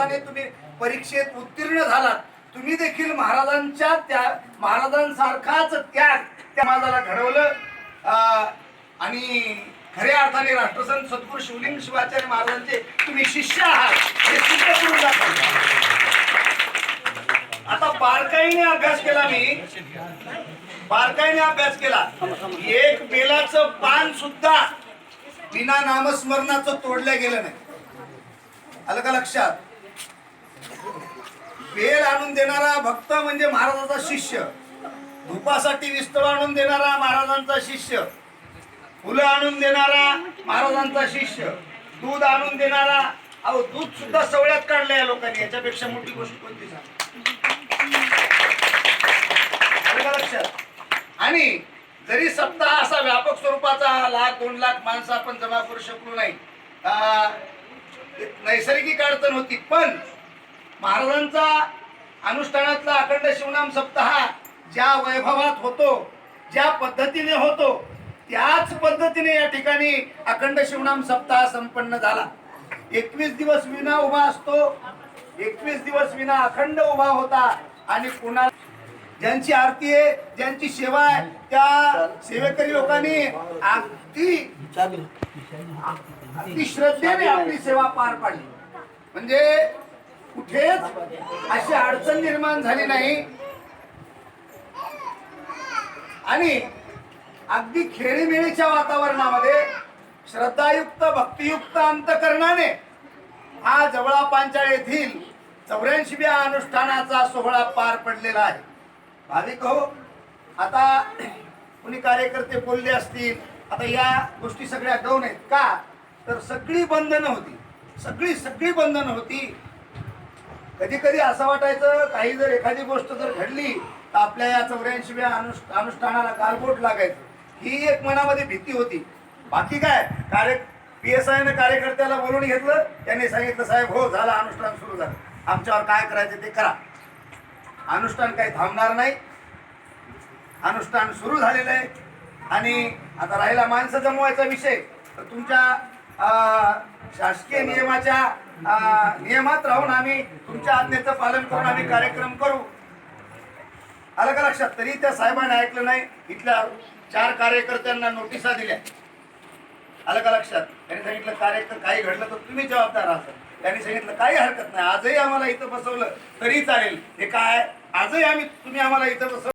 अर्थाने तुम्ही परीक्षेत उत्तीर्ण झालात तुम्ही देखील महाराजांच्या त्या महाराजांसारखाच त्याग त्या समाजाला घडवलं. आणि खऱ्या अर्थाने राष्ट्रसंत सद्गुरू शिवलिंग शिवाचार्य महाराजांचे तुम्ही शिष्य आहात हे सिद्ध करून दाखवलं. आता बारकाईने अभ्यास केला मी. बारकाईने अभ्यास केला. एक बेलाचं पान सुद्धा विना नामस्मरणाचं तोडलं गेलं नाही. आलं का लक्षात? बेल आणून देणारा भक्त म्हणजे महाराजाचा शिष्य. धुपासाठी विस्तळ आणून देणारा महाराजांचा शिष्य. फुलं आणून देणारा महाराजांचा शिष्य. दूध आणून देणारा अहो दूध सुद्धा सवळ्यात काढलं या लोकांनी. याच्यापेक्षा मोठी गोष्ट कोणती सांग? लक्षात? आणि जरी सप्ताह असा व्यापक स्वरूपाचा लाख दोन लाख माणसं आपण जमा करू शकलो नाही नैसर्गिक अडचण होती पण महाराजांचा अनुष्ठानातला अखंड शिवनाम सप्ताह ज्या वैभवात होतो ज्या पद्धतीने होतो त्याच पद्धतीने या ठिकाणी अखंड शिवनाम सप्ताह संपन्न झाला. एकवीस दिवस विना उभा असतो एकवीस दिवस विना अखंड उभा होता आणि पुन्हा ज्यांची आरती आहे ज्यांची सेवा आहे त्या सेवेकरी लोकांनी अगदी अगदी श्रद्धेने आपली सेवा पार पाडली. म्हणजे कुठेच अशी अडचण निर्माण झाली नाही. आणि अगदी खेळीमेळीच्या वातावरणामध्ये श्रद्धायुक्त भक्तियुक्त अंतकरणाने हा जवळा पांचाळ येथील चौऱ्याऐंशीव्या अनुष्ठानाचा सोहळा पार पडलेला आहे. भाविक हो आता कुणी कार्यकर्ते बोलले असतील आता या गोष्टी सगळ्या गौण आहेत. का? तर सगळी बंधनं होती. सगळी सगळी बंधनं होती. कधी कधी असं वाटायचं काही जर एखादी गोष्ट जर घडली तर आपल्या या चौऱ्याऐंशीव्या अनुष्ठ अनुष्ठानाला कालबोट लागायचं. ही एक मनामध्ये भीती होती. बाकी काय? कार्य पी एस आयनं कार्यकर्त्याला बोलून घेतलं त्यांनी सांगितलं साहेब हो झालं अनुष्ठान सुरू झालं. आमच्यावर काय करायचं ते करा. अनुष्ठान काही थांबणार नाही. अनुष्ठान सुरू झालेलं आहे. आणि आता राहिला माणसं जमवायचा विषय. तर तुमच्या शासकीय नियमाच्या नियमात राहून आम्ही तुमच्या आज्ञेचं पालन करून आम्ही कार्यक्रम करू. आलं का लक्षात? तरी त्या साहेबांनी ऐकलं नाही. इथल्या चार कार्यकर्त्यांना नोटिसा दिल्या. आलं का लक्षात? त्यांनी सांगितलं कार्यक्रम काही घडलं तर तुम्ही जबाबदार असाल. त्यांनी सांगितलं काही हरकत नाही. आजही आम्हाला इथं बसवलं तरी चालेल. हे काय? आजही आम्ही तुम्ही आम्हाला इथं बसव